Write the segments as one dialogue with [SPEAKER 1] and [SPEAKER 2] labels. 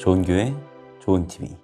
[SPEAKER 1] 좋은 교회, 좋은 TV.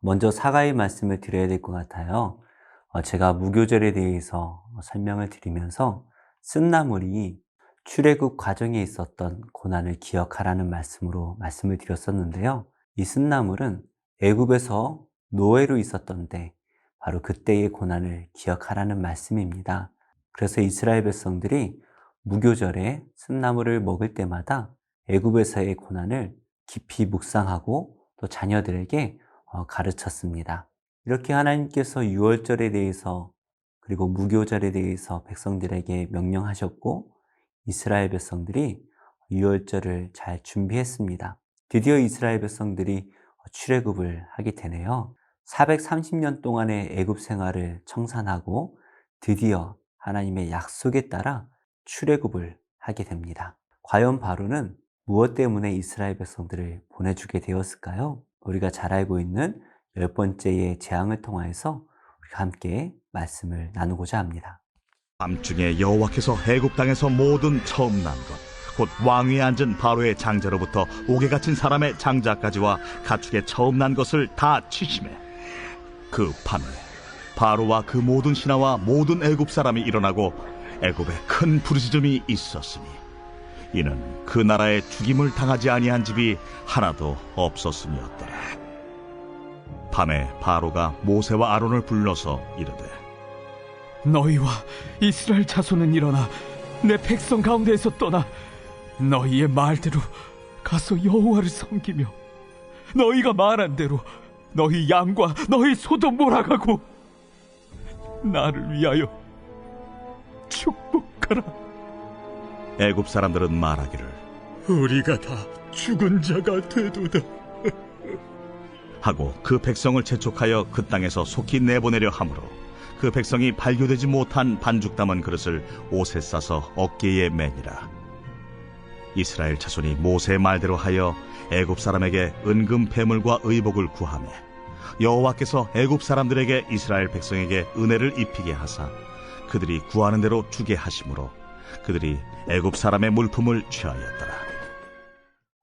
[SPEAKER 1] 먼저 사과의 말씀을 드려야 될 것 같아요. 어, 제가 무교절에 대해서 설명을 드리면서 쓴나물이 출애굽 과정에 있었던 고난을 기억하라는 말씀으로 말씀을 드렸었는데요. 이 쓴나물은 애굽에서 노예로 있었던데 바로 그때의 고난을 기억하라는 말씀입니다. 그래서 이스라엘 백성들이 무교절에 쓴나물을 먹을 때마다 애굽에서의 고난을 깊이 묵상하고 또 자녀들에게 어, 가르쳤습니다. 이렇게 하나님께서 유월절에 대해서 그리고 무교절에 대해서 백성들에게 명령하셨고 이스라엘 백성들이 유월절을 잘 준비했습니다. 드디어 이스라엘 백성들이 출애굽을 하게 되네요. 430년 동안의 애굽 생활을 청산하고 드디어 하나님의 약속에 따라 출애굽을 하게 됩니다. 과연 바로는 무엇 때문에 이스라엘 백성들을 보내주게 되었을까요? 우리가 잘 알고 있는 열 번째의 재앙을 통하여서 우리가 함께 말씀을 나누고자 합니다.
[SPEAKER 2] 밤중에 여호와께서 애굽 땅에서 모든 처음 난 것 곧 왕위에 앉은 바로의 장자로부터 옥에 갇힌 사람의 장자까지와 가축의 처음 난 것을 다 치심해 그 밤에 바로와 그 모든 신하와 모든 애굽 사람이 일어나고 애굽에 큰 부르짖음이 있었으니 이는 그 나라에 죽임을 당하지 아니한 집이 하나도 없었음이었더라. 밤에 바로가 모세와 아론을 불러서 이르되
[SPEAKER 3] 너희와 이스라엘 자손은 일어나 내 백성 가운데에서 떠나 너희의 말대로 가서 여호와를 섬기며 너희가 말한 대로 너희 양과 너희 소도 몰아가고 나를 위하여 축복하라
[SPEAKER 2] 애굽 사람들은 말하기를
[SPEAKER 3] 우리가 다 죽은 자가 되도다.
[SPEAKER 2] 하고 그 백성을 재촉하여 그 땅에서 속히 내보내려 하므로 그 백성이 발교되지 못한 반죽 담은 그릇을 옷에 싸서 어깨에 매니라. 이스라엘 자손이 모세의 말대로 하여 애굽 사람에게 은금 패물과 의복을 구하매 여호와께서 애굽 사람들에게 이스라엘 백성에게 은혜를 입히게 하사 그들이 구하는 대로 주게 하심으로 그들이 애굽 사람의 물품을 취하였더라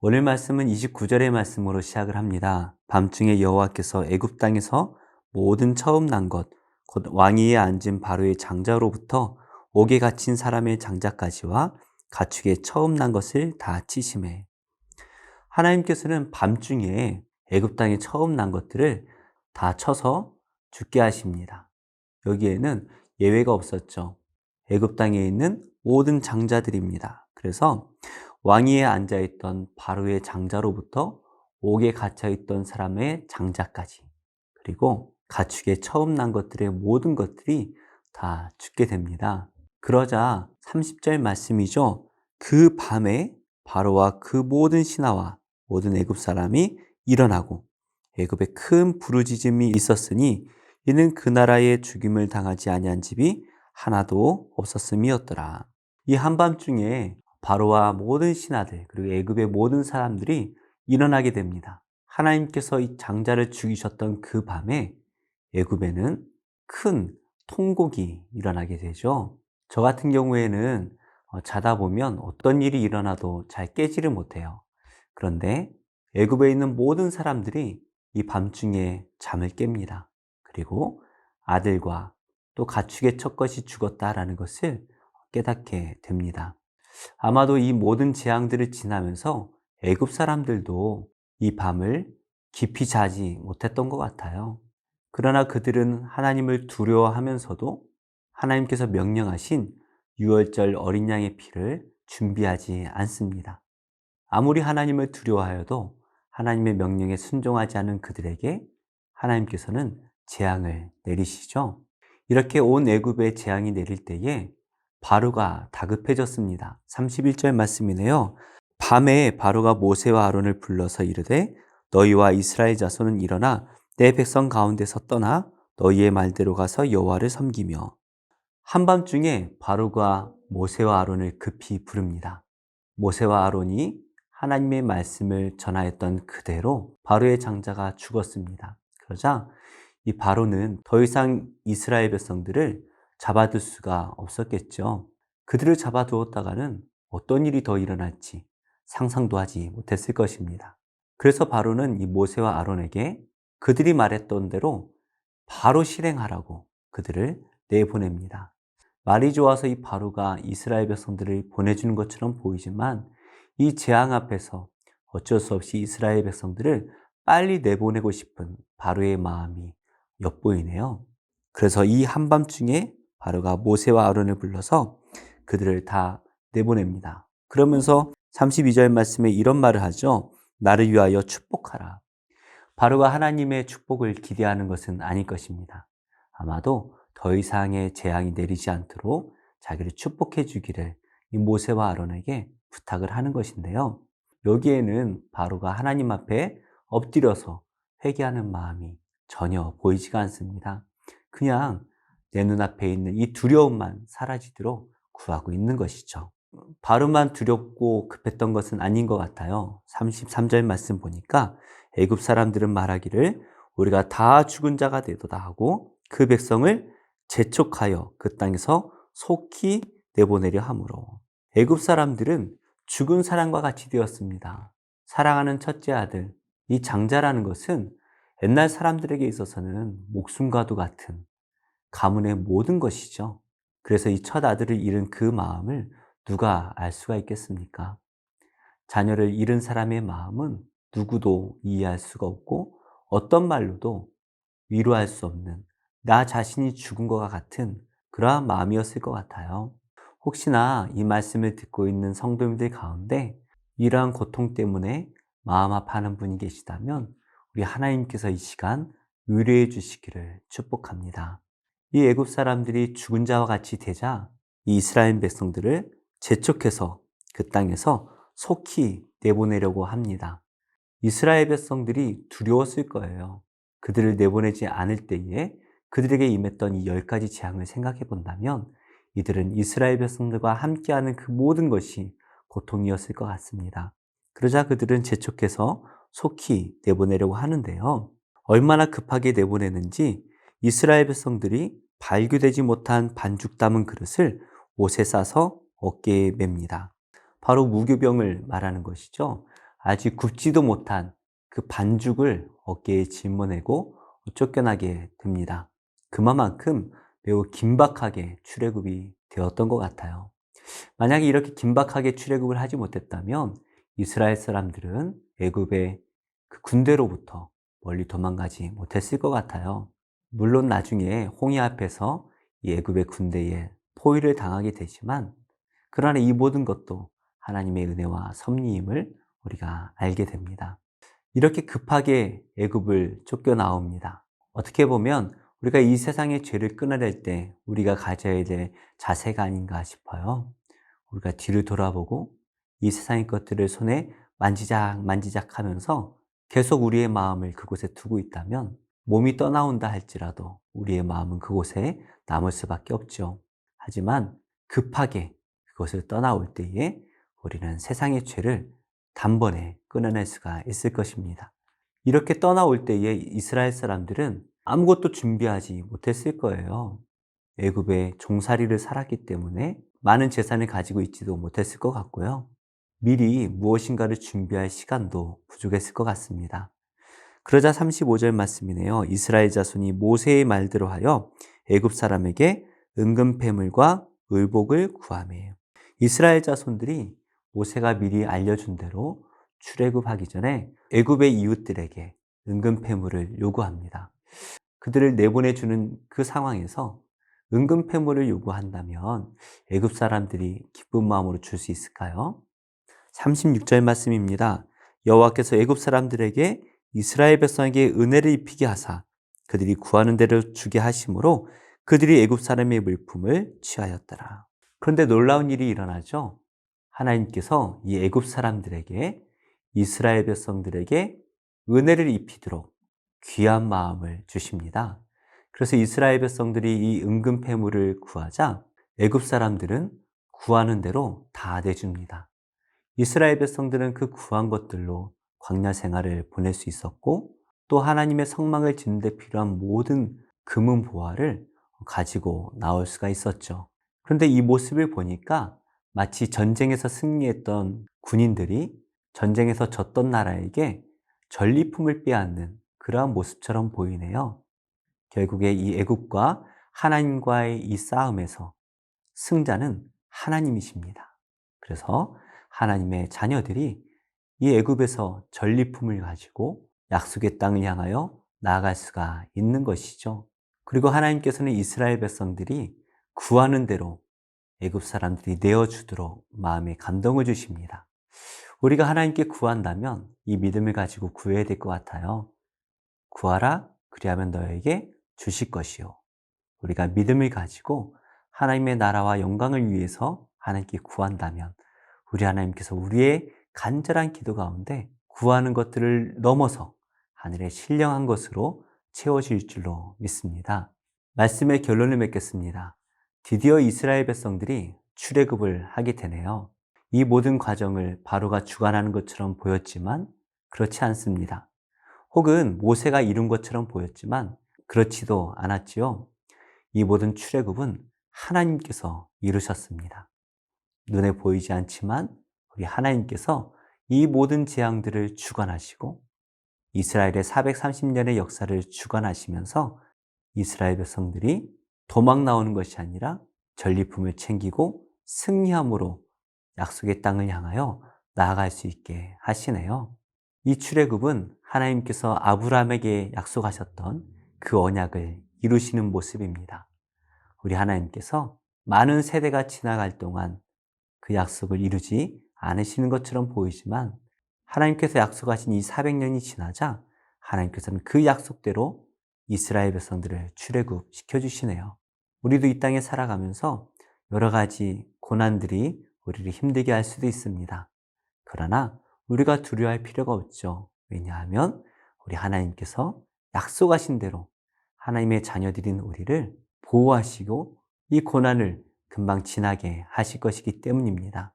[SPEAKER 1] 오늘 말씀은 29절의 말씀으로 시작을 합니다. 밤중에 여호와께서 애굽 땅에서 모든 처음 난 것, 곧 왕위에 앉은 바로의 장자로부터 옥에 갇힌 사람의 장자까지와 가축의 처음 난 것을 다 치심해. 하나님께서는 밤중에 애굽 땅에 처음 난 것들을 다 쳐서 죽게 하십니다. 여기에는 예외가 없었죠. 애굽 땅에 있는 모든 장자들입니다. 그래서 왕위에 앉아 있던 바로의 장자로부터 옥에 갇혀 있던 사람의 장자까지 그리고 가축에 처음 난 것들의 모든 것들이 다 죽게 됩니다. 그러자 30절 말씀이죠. 그 밤에 바로와 그 모든 신하와 모든 애굽 사람이 일어나고 애굽에 큰 부르짖음이 있었으니 이는 그 나라에 죽임을 당하지 아니한 집이 하나도 없었음이었더라. 이 한밤중에 바로와 모든 신하들 그리고 애굽의 모든 사람들이 일어나게 됩니다. 하나님께서 이 장자를 죽이셨던 그 밤에 애굽에는 큰 통곡이 일어나게 되죠. 저 같은 경우에는 어, 자다 보면 어떤 일이 일어나도 잘 깨지를 못해요. 그런데 애굽에 있는 모든 사람들이 이 밤중에 잠을 깹니다. 그리고 아들과 또 가축의 첫 것이 죽었다라는 것을 깨닫게 됩니다. 아마도 이 모든 재앙들을 지나면서 애굽 사람들도 이 밤을 깊이 자지 못했던 것 같아요. 그러나 그들은 하나님을 두려워하면서도 하나님께서 명령하신 유월절 어린 양의 피를 준비하지 않습니다. 아무리 하나님을 두려워하여도 하나님의 명령에 순종하지 않은 그들에게 하나님께서는 재앙을 내리시죠. 이렇게 온 애굽에 재앙이 내릴 때에 바로가 다급해졌습니다. 31절 말씀이네요. 밤에 바로가 모세와 아론을 불러서 이르되 너희와 이스라엘 자손은 일어나 내 백성 가운데서 떠나 너희의 말대로 가서 여호와를 섬기며 한밤중에 바로가 모세와 아론을 급히 부릅니다. 모세와 아론이 하나님의 말씀을 전하였던 그대로 바로의 장자가 죽었습니다. 그러자 이 바로는 더 이상 이스라엘 백성들을 잡아둘 수가 없었겠죠. 그들을 잡아두었다가는 어떤 일이 더 일어날지 상상도 하지 못했을 것입니다. 그래서 바로는 이 모세와 아론에게 그들이 말했던 대로 바로 실행하라고 그들을 내보냅니다. 말이 좋아서 이 바로가 이스라엘 백성들을 보내주는 것처럼 보이지만 이 재앙 앞에서 어쩔 수 없이 이스라엘 백성들을 빨리 내보내고 싶은 바로의 마음이 엿보이네요. 그래서 이 한밤중에 바로가 모세와 아론을 불러서 그들을 다 내보냅니다. 그러면서 32절 말씀에 이런 말을 하죠. 나를 위하여 축복하라. 바로가 하나님의 축복을 기대하는 것은 아닐 것입니다. 아마도 더 이상의 재앙이 내리지 않도록 자기를 축복해 주기를 이 모세와 아론에게 부탁을 하는 것인데요. 여기에는 바로가 하나님 앞에 엎드려서 회개하는 마음이 전혀 보이지가 않습니다. 그냥 내 눈앞에 있는 이 두려움만 사라지도록 구하고 있는 것이죠. 바로만 두렵고 급했던 것은 아닌 것 같아요. 33절 말씀 보니까 애굽 사람들은 말하기를 우리가 다 죽은 자가 되도다 하고 그 백성을 재촉하여 그 땅에서 속히 내보내려 함으로 애굽 사람들은 죽은 사람과 같이 되었습니다. 사랑하는 첫째 아들 이 장자라는 것은 옛날 사람들에게 있어서는 목숨과도 같은 가문의 모든 것이죠. 그래서 이 첫 아들을 잃은 그 마음을 누가 알 수가 있겠습니까? 자녀를 잃은 사람의 마음은 누구도 이해할 수가 없고 어떤 말로도 위로할 수 없는 나 자신이 죽은 것과 같은 그러한 마음이었을 것 같아요. 혹시나 이 말씀을 듣고 있는 성도님들 가운데 이러한 고통 때문에 마음 아파하는 분이 계시다면 우리 하나님께서 이 시간 위로해 주시기를 축복합니다. 이 애굽 사람들이 죽은 자와 같이 되자 이 이스라엘 백성들을 재촉해서 그 땅에서 속히 내보내려고 합니다. 이스라엘 백성들이 두려웠을 거예요. 그들을 내보내지 않을 때에 그들에게 임했던 이 열 가지 재앙을 생각해 본다면 이들은 이스라엘 백성들과 함께하는 그 모든 것이 고통이었을 것 같습니다. 그러자 그들은 재촉해서 속히 내보내려고 하는데요. 얼마나 급하게 내보내는지 이스라엘 백성들이 발교되지 못한 반죽 담은 그릇을 옷에 싸서 어깨에 맵니다. 바로 무교병을 말하는 것이죠. 아직 굽지도 못한 그 반죽을 어깨에 짊어내고 쫓겨나게 됩니다. 그만큼 매우 긴박하게 출애굽이 되었던 것 같아요. 만약에 이렇게 긴박하게 출애굽을 하지 못했다면 이스라엘 사람들은 애굽의 그 군대로부터 멀리 도망가지 못했을 것 같아요. 물론 나중에 홍해 앞에서 이 애굽의 군대에 포위를 당하게 되지만 그러나 이 모든 것도 하나님의 은혜와 섭리임을 우리가 알게 됩니다. 이렇게 급하게 애굽을 쫓겨 나옵니다. 어떻게 보면 우리가 이 세상의 죄를 끊어낼 때 우리가 가져야 될 자세가 아닌가 싶어요. 우리가 뒤를 돌아보고 이 세상의 것들을 손에 만지작 만지작 하면서 계속 우리의 마음을 그곳에 두고 있다면 몸이 떠나온다 할지라도 우리의 마음은 그곳에 남을 수밖에 없죠. 하지만 급하게 그것을 떠나올 때에 우리는 세상의 죄를 단번에 끊어낼 수가 있을 것입니다. 이렇게 떠나올 때에 이스라엘 사람들은 아무것도 준비하지 못했을 거예요. 애굽의 종살이를 살았기 때문에 많은 재산을 가지고 있지도 못했을 것 같고요. 미리 무엇인가를 준비할 시간도 부족했을 것 같습니다. 그러자 35절 말씀이네요. 이스라엘 자손이 모세의 말대로 하여 애굽 사람에게 은금 패물과 의복을 구하매요. 이스라엘 자손들이 모세가 미리 알려준 대로 출애굽하기 전에 애굽의 이웃들에게 은금 패물을 요구합니다. 그들을 내보내주는 그 상황에서 은금 패물을 요구한다면 애굽 사람들이 기쁜 마음으로 줄 수 있을까요? 36절 말씀입니다. 여호와께서 애굽 사람들에게 이스라엘 백성에게 은혜를 입히게 하사 그들이 구하는 대로 주게 하심으로 그들이 애굽 사람의 물품을 취하였더라. 그런데 놀라운 일이 일어나죠. 하나님께서 이 애굽 사람들에게 이스라엘 백성들에게 은혜를 입히도록 귀한 마음을 주십니다. 그래서 이스라엘 백성들이 이 은금 패물을 구하자 애굽 사람들은 구하는 대로 다 내줍니다. 이스라엘 백성들은 그 구한 것들로 광야 생활을 보낼 수 있었고 또 하나님의 성막을 짓는 데 필요한 모든 금은 보화를 가지고 나올 수가 있었죠. 그런데 이 모습을 보니까 마치 전쟁에서 승리했던 군인들이 전쟁에서 졌던 나라에게 전리품을 빼앗는 그러한 모습처럼 보이네요. 결국에 이 애굽과 하나님과의 이 싸움에서 승자는 하나님이십니다. 그래서 하나님의 자녀들이 이 애굽에서 전리품을 가지고 약속의 땅을 향하여 나아갈 수가 있는 것이죠. 그리고 하나님께서는 이스라엘 백성들이 구하는 대로 애굽 사람들이 내어 주도록 마음에 감동을 주십니다. 우리가 하나님께 구한다면 이 믿음을 가지고 구해야 될 것 같아요. 구하라, 그리하면 너에게 주실 것이요. 우리가 믿음을 가지고 하나님의 나라와 영광을 위해서 하나님께 구한다면 우리 하나님께서 우리의 간절한 기도 가운데 구하는 것들을 넘어서 하늘의 신령한 것으로 채워질 줄로 믿습니다. 말씀의 결론을 맺겠습니다. 드디어 이스라엘 백성들이 출애굽을 하게 되네요. 이 모든 과정을 바로가 주관하는 것처럼 보였지만 그렇지 않습니다. 혹은 모세가 이룬 것처럼 보였지만 그렇지도 않았지요. 이 모든 출애굽은 하나님께서 이루셨습니다. 눈에 보이지 않지만 우리 하나님께서 이 모든 재앙들을 주관하시고 이스라엘의 430년의 역사를 주관하시면서 이스라엘 백성들이 도망 나오는 것이 아니라 전리품을 챙기고 승리함으로 약속의 땅을 향하여 나아갈 수 있게 하시네요. 이 출애굽은 하나님께서 아브라함에게 약속하셨던 그 언약을 이루시는 모습입니다. 우리 하나님께서 많은 세대가 지나갈 동안 그 약속을 이루지 않으시는 것처럼 보이지만 하나님께서 약속하신 이 400년이 지나자 하나님께서는 그 약속대로 이스라엘 백성들을 출애굽 시켜주시네요. 우리도 이 땅에 살아가면서 여러 가지 고난들이 우리를 힘들게 할 수도 있습니다. 그러나 우리가 두려워할 필요가 없죠. 왜냐하면 우리 하나님께서 약속하신 대로 하나님의 자녀들인 우리를 보호하시고 이 고난을 금방 지나게 하실 것이기 때문입니다.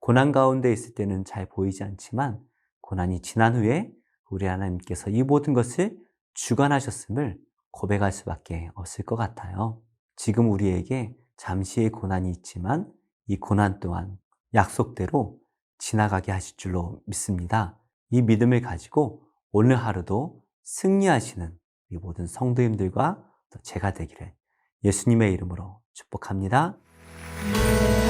[SPEAKER 1] 고난 가운데 있을 때는 잘 보이지 않지만 고난이 지난 후에 우리 하나님께서 이 모든 것을 주관하셨음을 고백할 수밖에 없을 것 같아요. 지금 우리에게 잠시의 고난이 있지만 이 고난 또한 약속대로 지나가게 하실 줄로 믿습니다. 이 믿음을 가지고 오늘 하루도 승리하시는 이 모든 성도님들과 또 제가 되기를 예수님의 이름으로 축복합니다.
[SPEAKER 4] 주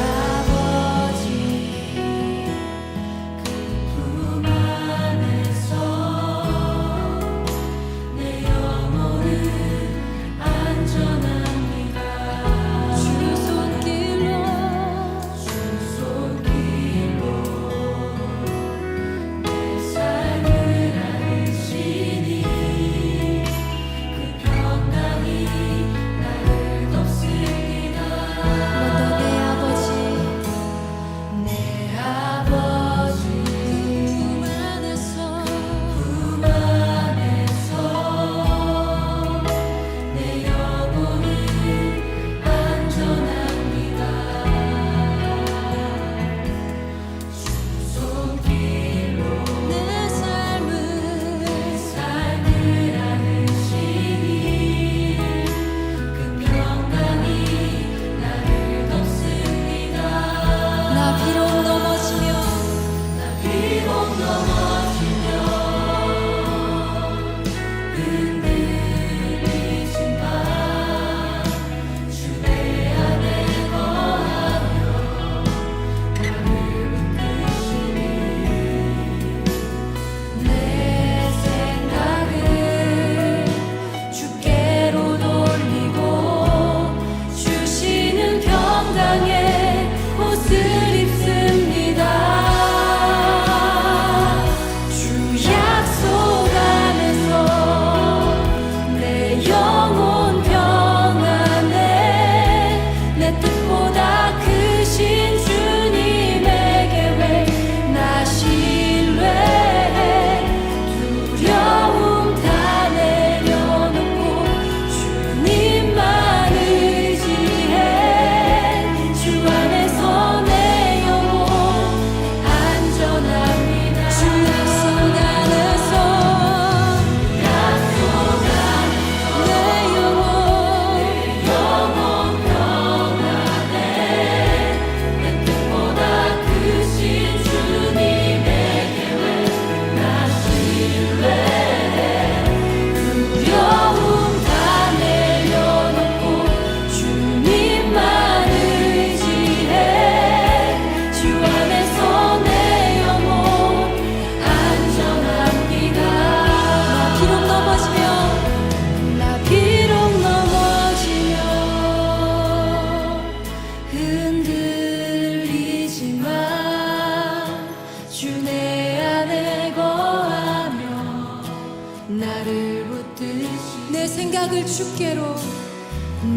[SPEAKER 4] 나를 붙듯이 내 생각을 주께로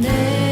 [SPEAKER 4] 내